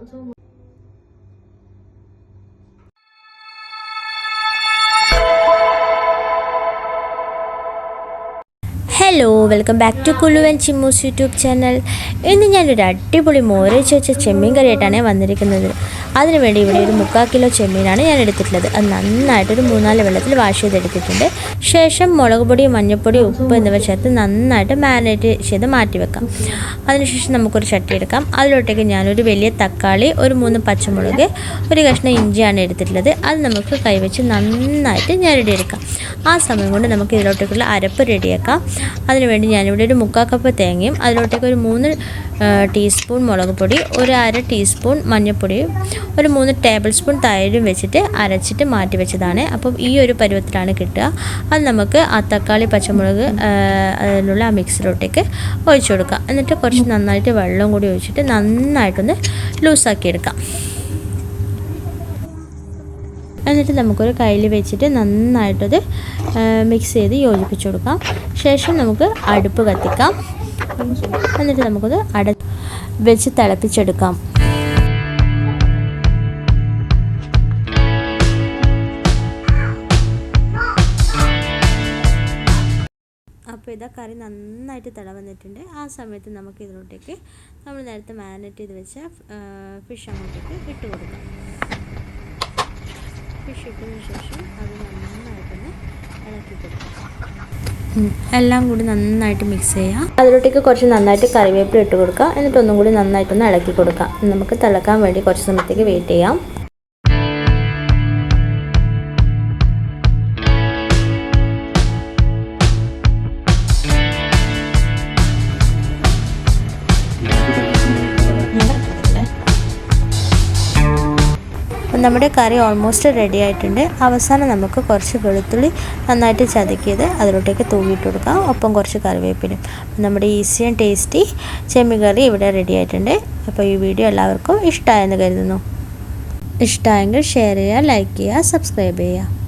ừ, hello welcome back to Kulu and Chimmoos YouTube channel ഇന്ന് ഞാനൊരു അടിപൊളി മോരച്ച് വെച്ച ചെമ്മീൻ കറിയായിട്ടാണ് വന്നിരിക്കുന്നത്. അതിനുവേണ്ടി ഇവിടെ ഒരു മുക്കാൽ കിലോ ചെമ്മീനാണ് ഞാൻ എടുത്തിട്ടുള്ളത്. അത് നന്നായിട്ടൊരു മൂന്നാൽ വെള്ളത്തിൽ വാഷ് ചെയ്തെടുത്തിട്ടുണ്ട്. ശേഷം മുളക് പൊടി മഞ്ഞൾപ്പൊടി ഉപ്പ് എന്നിവ ചേർത്ത് നന്നായിട്ട് മാരിനേറ്റ് ചെയ്ത് മാറ്റി വെക്കാം. അതിനുശേഷം നമുക്കൊരു ചട്ടി എടുക്കാം. അതിലോട്ടേക്ക് ഞാനൊരു വലിയ തക്കാളി ഒരു മൂന്ന് പച്ചമുളക് ഒരു കഷ്ണം ഇഞ്ചിയാണ് എടുത്തിട്ടുള്ളത്. അത് നമുക്ക് കൈവച്ച് നന്നായിട്ട് ഞെരടിയെടുക്കാം. ആ സമയം കൊണ്ട് നമുക്ക് ഇതിലോട്ടേക്കുള്ള അരപ്പ് റെഡിയാക്കാം അതിനുവേണ്ടി ഞാനിവിടെ ഒരു മുക്കാൽ കപ്പ് തേങ്ങയും അതിലോട്ടേക്ക് ഒരു മൂന്ന് ടീസ്പൂൺ മുളക് പൊടി ഒരു അര ടീസ്പൂൺ മഞ്ഞൾപ്പൊടിയും ഒരു മൂന്ന് ടേബിൾ സ്പൂൺ തൈരും വെച്ചിട്ട് അരച്ചിട്ട് മാറ്റി വെച്ചതാണ്. അപ്പം ഈ ഒരു പരുവത്തിലാണ് കിട്ടുക. അത് നമുക്ക് ആ തക്കാളി പച്ചമുളക് അതിലുള്ള ആ മിക്സിലോട്ടേക്ക് ഒഴിച്ചു കൊടുക്കുക. എന്നിട്ട് കുറച്ച് നന്നായിട്ട് വെള്ളം കൂടി ഒഴിച്ചിട്ട് നന്നായിട്ടൊന്ന് ലൂസാക്കി എടുക്കാം എന്നിട്ട് നമുക്കൊരു കയ്യിൽ വെച്ചിട്ട് നന്നായിട്ടത് മിക്സ് ചെയ്ത് യോജിപ്പിച്ചു കൊടുക്കാം. ശേഷം നമുക്ക് അടുപ്പ് കത്തിക്കാം. എന്നിട്ട് നമുക്കത് അട വെച്ച് തിളപ്പിച്ചെടുക്കാം. അപ്പോൾ ഇതാ കറി നന്നായിട്ട് തിള വന്നിട്ടുണ്ട്. ആ സമയത്ത് നമുക്ക് ഇതിലോട്ടേക്ക് നമ്മൾ നേരത്തെ മാരിനേറ്റ് ചെയ്ത് വെച്ച ഫിഷ് അങ്ങോട്ടേക്ക് ഇട്ട് കൊടുക്കാം. ഇട്ടതിന് ശേഷം അത് നന്നായിട്ടൊന്ന് ഇളക്കി കൊടുക്കുക എല്ലാം കൂടി നന്നായിട്ട് മിക്സ് ചെയ്യാം. അതിലോട്ടേക്ക് കുറച്ച് നന്നായിട്ട് കറിവേപ്പില ഇട്ട് കൊടുക്കുക എന്നിട്ട് ഒന്നും കൂടി നന്നായിട്ടൊന്ന് ഇളക്കി കൊടുക്കാം. നമുക്ക് തിളക്കാൻ വേണ്ടി കുറച്ച് സമയത്തേക്ക് വെയിറ്റ് ചെയ്യാം. നമ്മുടെ കറി ഓൾമോസ്റ്റ് റെഡി ആയിട്ടുണ്ട്. അവസാനം നമുക്ക് കുറച്ച് വെളുത്തുള്ളി നന്നായിട്ട് ചതക്കിയത് അതിലോട്ടേക്ക് തൂവിയിട്ട് കൊടുക്കാം. ഒപ്പം കുറച്ച് കറിവേപ്പിനും നമ്മുടെ ഈസി ആൻഡ് ടേസ്റ്റി ചെമ്മീൻ കറി ഇവിടെ റെഡി ആയിട്ടുണ്ട്. അപ്പോൾ ഈ വീഡിയോ എല്ലാവർക്കും ഇഷ്ടമായെന്ന് കരുതുന്നു. ഇഷ്ടമായെങ്കിൽ ഷെയർ ചെയ്യുക ലൈക്ക് ചെയ്യുക സബ്സ്ക്രൈബ് ചെയ്യുക.